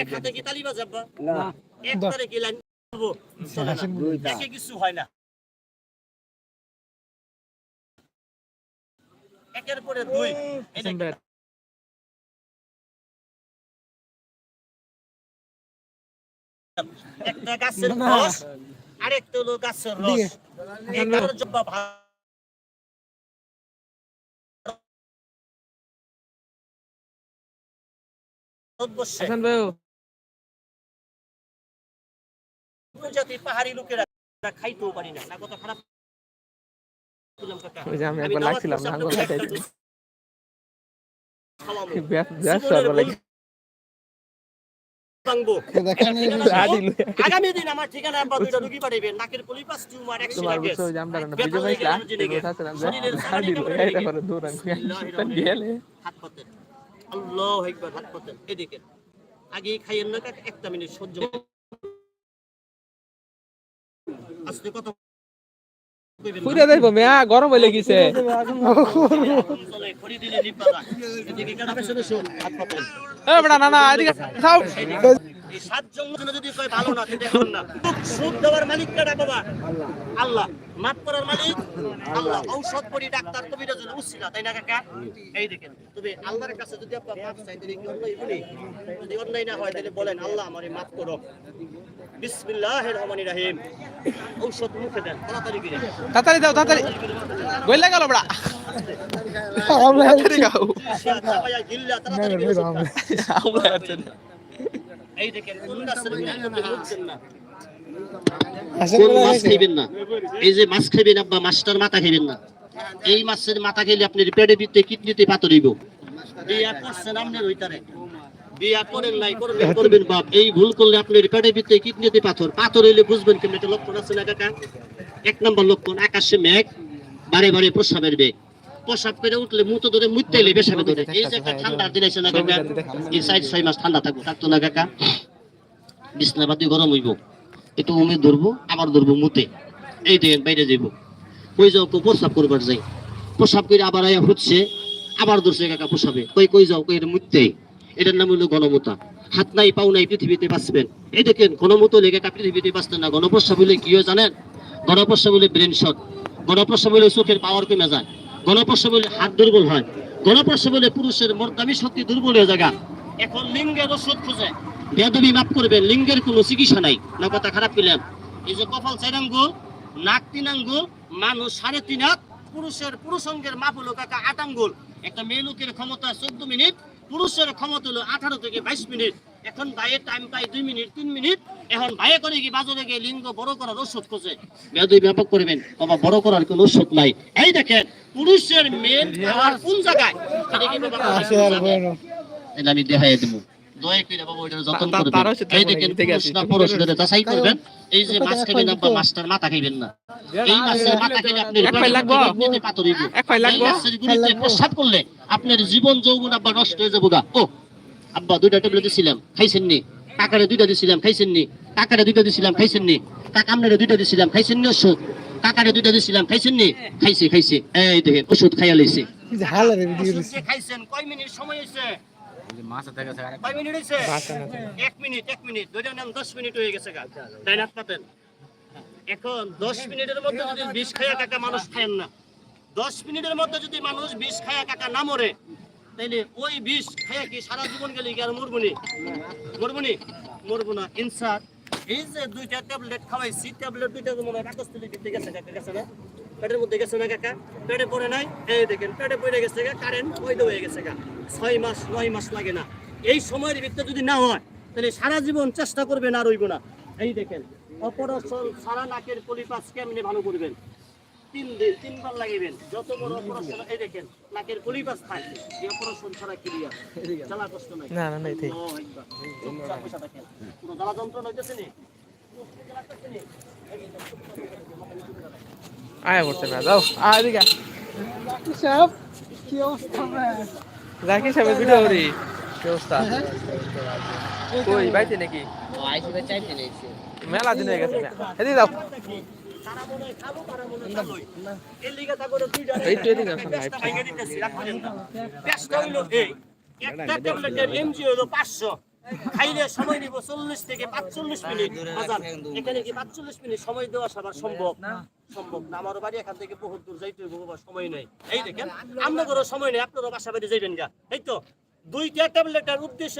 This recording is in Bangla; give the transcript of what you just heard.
এক হাতে কি তালি বাজাবো? না। এক তারে কি লাইন একে কিছু হয় না। একের পরে দুই। একটা গাছের রস আরেকটা হলো গাছের রস। হাসান ভাই উপজাতি পাহাড়ি লোকেরা খাইতেও পারি না না কত খারাপ বললাম কাকা। ওই যে আমি আমি একবার লাগছিলাম নাঙ্গল কাটাইতে। একটা খাওয়াবো। ব্যবসা জীবনের বলে। ভুল ভাঙবো। আদি আগামী দিন আমার ঠিকানা আব্বা দুইটা রুগী পাঠাইবেন নাকের পলিপাস টিউমার তোমার না আছে না হাত আল্লাহ একবার হাত পাতেন এদিকে আগে খাইয়েন না কাকা, একটা মিনিট সহ্য। আস্তে কথা। পুরা মেয়া গরম হয়ে গেছে চলে, খড়ি দিলে লিপ বাজা। এদিকে কাটা পেছনে শোন, হাত পাতেন। এ বড়া না না এদিকে এই সাতজন লোক যদি কয় ভালো না না। সুদ দেওয়ার মালিক কাটা বাবা? আল্লাহ। মাফ করার মালিক? আল্লাহ। ঔষধ পড়ি ডাক্তার কবিরা জন্য উচ্ছিলা তাই না কাকা? এই দেখেন তবে আল্লাহর কাছে যদি আপনার মাফ চাই তাহলে কি অন্যায় বলি? যদি অন্যায় না হয় তাহলে বলেন আল্লাহ আমারে মাফ করো। বিসমিল্লাহির রহমানির রহিম। ঔষধ মুখে দেন তাড়াতাড়ি করে। তাড়াতাড়ি দাও তাড়াতাড়ি। গইলা গেল বড়া। তাড়াতাড়ি খাও। চাপায়া গিল্লা তাড়াতাড়ি। আমরা মাছ খাইবেন না? এই যে মাছ খাইবেন আব্বা মাছটার মাথা খাইবেন না। এই মাছের মাথা খেলে আপনার পেটে ভিতরে কিডনিতে পাথর হইব। বিয়া করছেন আপনার ওইটারে। বিয়া করেন নাই করবেন করবেন বাপ। এই ভুল করলে আপনার পেটে ভিতরে কিডনিতে পাথর। পাথর হইলে বুঝবেন কেমন লক্ষণ আছে না কাকা? এক নম্বর লক্ষণ আকাশে মেঘ বারে বারে প্রস্রাবের বেগ। প্রস্রাব করে উঠলে মুতো ধরে মুততে এলে বেসাবে ধরে। এই যে একটা ঠান্ডার দিন আছে না কাকা এই সাইড ছয় মাস ঠান্ডা থাকব থাকতো না কাকা। বিছনাপাতি গরম হইব একটু উমে ধরবো আবার ধরবো মুতে। এই দেখেন বাইরে যাইব। কই যাও কো প্রস্রাব করবার যাই। প্রস্রাব করে আবার আয়া হচ্ছে আবার ধরছে কাকা প্রস্রাবে। কই কই যাও কই এটা মুততে এটার নাম হলো গণমতা হাত নাই পাও নাই পৃথিবীতে বাঁচবেন। এই দেখেন গণমতো লেগে কাকা পৃথিবীতে বাঁচতেন না। গণপ্রস্রাব হলে কি জানেন? গণপ্রস্রাব হলে ব্রেন শট গণপ্রস্রাব হলে চোখের পাওয়ার কমে যায়। গণপ্রস্রাব বলে হাত দুর্বল হয়। গণপর্ষ বলে পুরুষের মর্দামি শক্তি দুর্বল হয়ে জায়গা। এখন লিঙ্গের ওষুধ খুঁজে। বেদবি মাফ করবে, লিঙ্গের কোনো চিকিৎসা নাই। না, কথা খারাপ পেলেন এই যে কপাল চাইনাঙ্গু নাক তিনাঙ্গু মানুষ সাড়ে তিন হাত, পুরুষের পুরুষ অঙ্গের মাপ হলো কাকা আট আঙ্গুল। একটা মেয়ে লোকের ক্ষমতা চোদ্দ মিনিট পুরুষের ক্ষমতা হলো আঠারো থেকে বাইশ মিনিট। এখন ভাইয়ের টাইম পাই দুই মিনিট তিন মিনিট। এখন ভাইয়ে করে কি বাজারে গিয়ে লিঙ্গ বড় করার ওষুধ খোঁজে? মেয়াদি ব্যাপক করবেন বাবা বড় করার কোনো ওষুধ নাই। এই দেখেন পুরুষের মেন পাওয়ার কোন জায়গায়? আমি দেখাই দেবো। দয়া করে বাবা ওইটার যত্ন করবেন। এই দেখেন পুরুষ না পুরুষ এটা যাচাই করবেন এই যে মাছ খাবেন বা মাছটার মাথা খাইবেন না। এই মাছের মাথা খেলে আপনি এক ফাইল লাগবো? এক ফাইল লাগবো? এই মাছের গুলিতে প্রস্রাব করলে আপনার জীবন যৌবন আব্বা নষ্ট হয়ে যাব গা। ও আব্বা দুইটা ট্যাবলেট দিছিলাম খাইছেন নি কাকারে দুইটা দিছিলাম খাইছেন নি কাকারে দুইটা দিছিলাম খাইছেন নি কাকা দুইটা দিছিলাম খাইছেন নি ওষুধ। কাকারে দুইটা দিছিলাম খাইছেন নি খাইছে খাইছে। এই দেখেন ওষুধ খাইয়া লইছে। খাইছেন কয় মিনিট সময় হয়েছে কয় মিনিট হয়েছে। এক মিনিট এক মিনিট দুইটা নাম দশ মিনিট হয়ে গেছে গা তাই না পাতেন এখন দশ মিনিটের মধ্যে যদি বিষ খায়া কাকা মানুষ খায়েন না দশ মিনিটের মধ্যে যদি মানুষ বিষ খায়া কাকা না মরে তাইলে ওই বিষ খায়া কি সারা জীবন গেলে কি আর মরবনি মরবনি মরবো না? ইনসার এই যে দুইটা ট্যাবলেট খাওয়াইছি ট্যাবলেট দুইটা মনে হয় কাগজ তুলে দিতে গেছে কাকা গেছে না? পেটের মধ্যে গেছে না কাকা? পেটে পড়ে নাই? এই দেখেন পেটে পড়ে গেছে কারেন্ট বৈধ হয়ে গেছে গা। ছয় মাস নয় মাস লাগে না। এই সময়ের ভিতরে যদি না হয় তাহলে সারা জীবন চেষ্টা করবেন আর হইব না। এই দেখেন অপারেশন সারা নাকের পলিপাস কেমনে ভালো করবেন? তিন দিন তিনবার লাগিবেন যত বড় অপারেশন এই দেখেন নাকের পলিপাস থাকে। এই অপারেশন ছাড়া ক্লিয়ার চালা কষ্ট নাই। না না না ঠিক। কোনো জ্বালা যন্ত্রণা হইতেছে নি? আয় পড়ছে না যাও। আয় এদিকে সব কি অবস্থা জাকি সাহেব ভিডিও করি কি অবস্থা? কই বাইতে নাকি? মেলা দিন হয়ে গেছে এদিকে যাও। হয় হয় এই তো এদিকে আসো না, পেঁয়াজটা ভেঙে দিতেছি, রাখবেন না। পেঁয়াজটা হইল এই, একটা ট্যাবলেটের MG হইল 500 খাইলে সময় নিব চল্লিশ থেকে পাঁচচল্লিশ মিনিট এখানে কি পাঁচচল্লিশ মিনিট সময় দেওয়া সবার সম্ভব? সম্ভব না। আমার বাড়ি এখান থেকে বহুত দূর যাইতে বাবা সময় নেই। এই দেখেন আপনাদেরও সময় নেই আপনারও বাসা বাড়ি যাইবেন গা। এই তো দুইটা ট্যাবলেটের উদ্দেশ্য